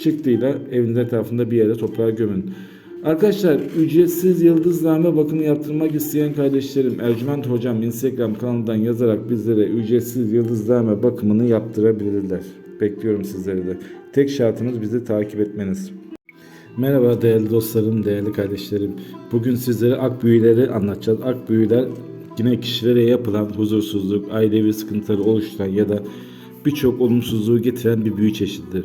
çıktıyla evinizin etrafında bir yere toprağa gömün. Arkadaşlar ücretsiz yıldızname bakımı yaptırmak isteyen kardeşlerim Ercüment Hocam Instagram kanalından yazarak bizlere ücretsiz yıldızname bakımını yaptırabilirler. Bekliyorum sizleri de. Tek şartımız bizi takip etmeniz. Merhaba değerli dostlarım, değerli kardeşlerim. Bugün sizlere ak büyüleri anlatacağız. Ak büyüler yine kişilere yapılan huzursuzluk, ailevi sıkıntıları oluşturan ya da birçok olumsuzluğu getiren bir büyü çeşididir.